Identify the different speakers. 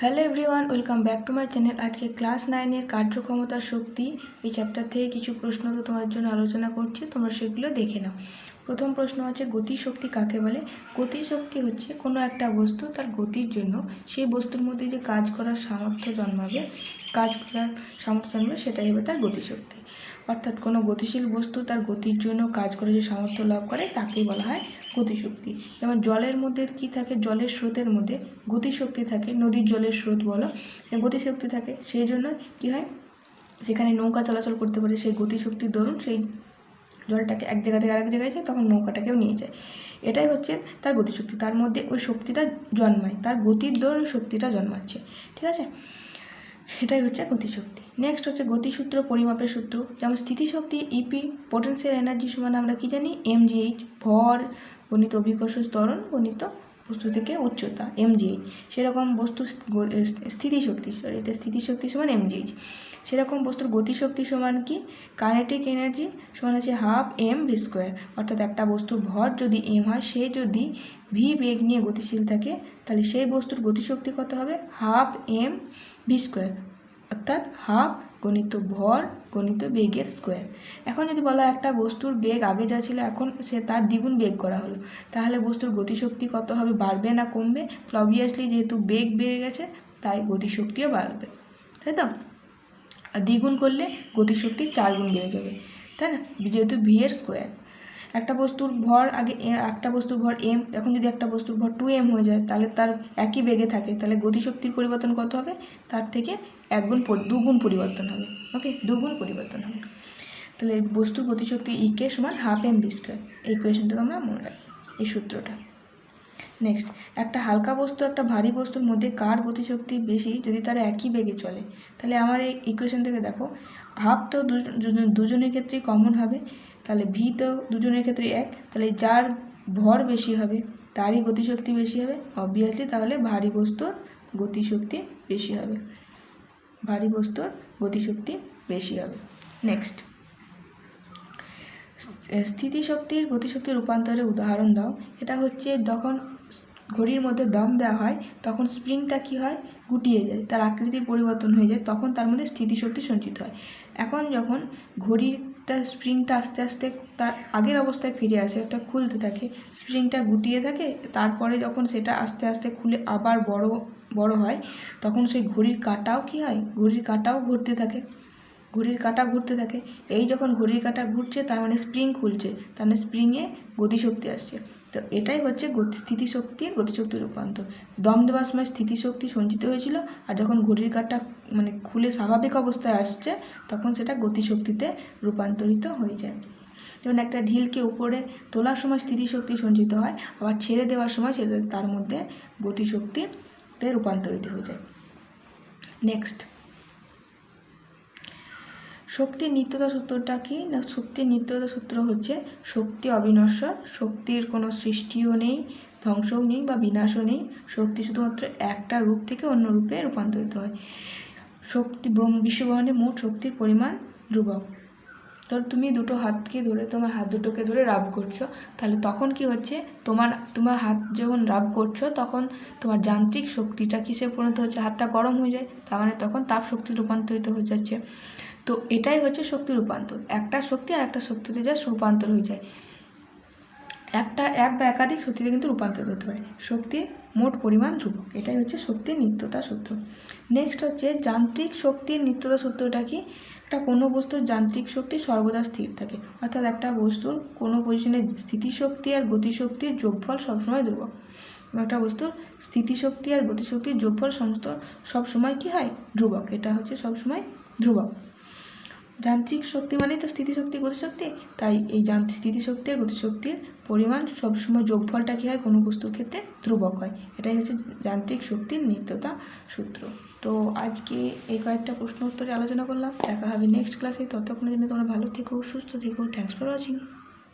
Speaker 1: Hello everyone welcome back to my channel আজকে class নাইনের কার্যক্ষমতার শক্তি এই চ্যাপ্টার থেকে কিছু প্রশ্ন তো তোমার জন্য আলোচনা করছি, তোমরা সেগুলো দেখে নাও। প্রথম প্রশ্ন হচ্ছে গতিশক্তি কাকে বলে? গতিশক্তি হচ্ছে কোনো একটা বস্তু তার গতির জন্য, সেই বস্তুর মধ্যে যে কাজ করার সামর্থ্য জন্মাবে, কাজ করার সামর্থ্য জন্মাবে সেটাই হবে তার গতিশক্তি অর্থাৎ কোনো গতিশীল বস্তু তার গতির জন্য কাজ করে যে সামর্থ্য লাভ করে, তাকেই বলা হয় গতিশক্তি। যেমন জলের মধ্যে কি থাকে? জলের স্রোতের মধ্যে গতিশক্তি থাকে, নদীর জলের স্রোত বলো। গতিশক্তি থাকে, সেই জন্য কি হয়? সেখানে নৌকা চলাচল করতে পারে, সেই গতিশক্তির দরুন সেই জলটাকে এক জায়গা থেকে আরেক জায়গায় যায় তখন নৌকাটাকেও নিয়ে যায়। এটাই হচ্ছে তার গতিশক্তি। তার মধ্যে ওই শক্তিটা জন্মায়, তার গতির দরুন শক্তিটা জন্মাচ্ছে। ঠিক আছে? এটাই হচ্ছে গতিশক্তি। নেক্সট হচ্ছে গতিসূত্র, পরিমাপের সূত্র। যেমন স্থিতিশক্তি ইপি পোটেন্সিয়াল এনার্জি সমান আমরা কি জানি? এমজিএইচ ভর গণিত অভিকর্ষ ত্বরণ গণিত বস্তু থেকে উচ্চতা এমজিএইচ সেরকম বস্তু স্থিতিশক্তি সরি এটা স্থিতিশক্তি সমান এমজিএইচ সেরকম বস্তুর গতিশক্তি সমান কি? কাইনেটিক এনার্জি সমান হচ্ছে হাফ এম ভি স্কোয়ার অর্থাৎ একটা বস্তুর ভর যদি এম হয়, সে যদি ভি বেগ নিয়ে গতিশীল থাকে, তাহলে সেই বস্তুর গতিশক্তি কত হবে? হাফ এম ভি স্কোয়ার অর্থাৎ হাফ গণিত ভর গণিত বেগের স্কোয়ার। এখন যদি বলা একটা বস্তুর বেগ আগে যা ছিল, এখন সে তার দ্বিগুণ বেগ করা হলো। তাহলে বস্তুর গতিশক্তি কত হবে, বাড়বে না কমবে? অবভিয়াসলি যেহেতু বেগ বেড়ে গেছে, তাই গতিশক্তিও বাড়বে। তাই তো? দ্বিগুণ করলে গতিশক্তি চার গুণ বেড়ে যাবে। তাই না? যেহেতু ভি এর স্কোয়ার। একটা বস্তুর ভর আগে একটা বস্তুর ভর এম এখন যদি একটা বস্তুর ভর টু এম হয়ে যায়, তাহলে তার একই বেগে থাকে, তাহলে গতিশক্তির পরিবর্তন কত হবে? তার থেকে একগুণ দুগুণ পরিবর্তন হবে ওকে দুগুণ পরিবর্তন হবে। তাহলে বস্তুর গতিশক্তি ইকে সমান হাফ এম বি স্কোয়ার এই কোয়েশনটাকে আমরা মনে রাখি, এই সূত্রটা। নেক্সট একটা হালকা বস্তু, একটা ভারী বস্তুর মধ্যে কার গতিশক্তি বেশি, যদি তারা একই বেগে চলে? তাহলে আমার এই ইকুয়েশন থেকে দেখো হাফ তো দুজন- দুজন- দুজনের ক্ষেত্রেই কমন হবে তাহলে ভি তো দুজনের ক্ষেত্রে এক। তাহলে যার ভর বেশি হবে, তারই গতিশক্তি বেশি হবে। অবভিয়াসলি তাহলে ভারী বস্তুর গতিশক্তি বেশি হবে। ভারী বস্তুর গতিশক্তি বেশি হবে। নেক্সট স্থিতিশক্তির গতিশক্তি রূপান্তরের উদাহরণ দাও। এটা হচ্ছে যখন ঘড়ির মধ্যে দম দেওয়া হয়, তখন স্প্রিংটা কি হয়? গুটিয়ে যায়, তার আকৃতির পরিবর্তন হয়ে যায়, তখন তার মধ্যে স্থিতিশক্তি সঞ্চিত হয়। এখন যখন ঘড়িটা স্প্রিংটা আস্তে আস্তে তার আগের অবস্থায় ফিরে আসে ওটা খুলতে থাকে। স্প্রিংটা গুটিয়ে থাকে, তারপরে যখন সেটা আস্তে আস্তে খুলে আবার বড় বড় হয়, তখন সেই ঘড়ির কাঁটাও কি হয়? ঘড়ির কাঁটাও ঘুরতে থাকে। ঘড়ির কাঁটা ঘুরতে থাকে। এই যখন ঘড়ির কাঁটা ঘুরছে, তার মানে স্প্রিং খুলছে। তার মানে স্প্রিংয়ে গতিশক্তি আসছে। তো এটাই হচ্ছে স্থিতিশক্তির গতিশক্তির রূপান্তর। দম দেওয়ার সময় স্থিতিশক্তি সঞ্চিত হয়েছিল আর যখন ঘড়ির কাঁটা মানে খুলে স্বাভাবিক অবস্থায় আসছে, তখন সেটা গতিশক্তিতে রূপান্তরিত হয়ে যায়। যেমন একটা ঢিলকে উপরে তোলার সময় স্থিতিশক্তি সঞ্চিত হয়, আবার ছেড়ে দেওয়ার সময় সেটা তার মধ্যে গতিশক্তিতে রূপান্তরিত হয়ে যায়। নেক্সট শক্তির নিত্যতা সূত্রটা কি? না শক্তির নিত্যতা সূত্র হচ্ছে শক্তি অবিনশ্বর, শক্তির কোনো সৃষ্টিও নেই, ধ্বংসও নেই বা বিনাশও নেই। শক্তি শুধুমাত্র একটা রূপ থেকে অন্য রূপে রূপান্তরিত হয়। শক্তি ব্রহ্ম- বিশ্বব্রহ্মাণ্ডে মোট শক্তির পরিমাণ ধ্রুবক। ধর তুমি দুটো হাতকে ধরে, তোমার হাত দুটোকে ধরে রাব করছ, তাহলে তখন কি হচ্ছে? তোমার তোমার হাত যখন রাব করছ, তখন তোমার যান্ত্রিক শক্তিটা কিসে পরিণত হচ্ছে? হাতটা গরম হয়ে যায়, তার মানে তখন তাপ শক্তি রূপান্তরিত হয়ে যাচ্ছে। তো এটাই হচ্ছে শক্তি রূপান্তর। একটা শক্তি আর একটা শক্তিতে যা রূপান্তর হয়ে যায়। একটা, এক বা একাধিক শক্তিতে কিন্তু রূপান্তরিত হতে পারে। শক্তির মোট পরিমাণ ধ্রুবক। এটাই হচ্ছে শক্তির নিত্যতা সূত্র। নেক্সট হচ্ছে যান্ত্রিক শক্তির নিত্যতা সূত্রটা কি? একটা কোনো বস্তুর যান্ত্রিক শক্তি সর্বদা স্থির থাকে। অর্থাৎ একটা বস্তুর কোনো পজিশনে স্থিতিশক্তি আর গতিশক্তির যোগফল সবসময় ধ্রুবক। একটা বস্তুর স্থিতিশক্তি আর গতিশক্তির যোগফল সমস্ত সবসময় কি হয়? ধ্রুবক। এটা হচ্ছে সবসময় ধ্রুবক। যান্ত্রিক শক্তি মানেই তো স্থিতিশক্তি, গতিশক্তি। তাই এই স্থিতিশক্তি আর গতিশক্তির পরিমাণ সবসময় যোগফলটা কী হয়? কোনো বস্তুর ক্ষেত্রে ধ্রুবক হয়। এটাই হচ্ছে যান্ত্রিক শক্তির নিত্যতা সূত্র। তো আজকে এই কয়েকটা প্রশ্ন উত্তরে আলোচনা করলাম। দেখা হবে নেক্সট ক্লাসে ততক্ষণের জন্য তোমরা ভালো থেকো, সুস্থ থেকো। Thanks for watching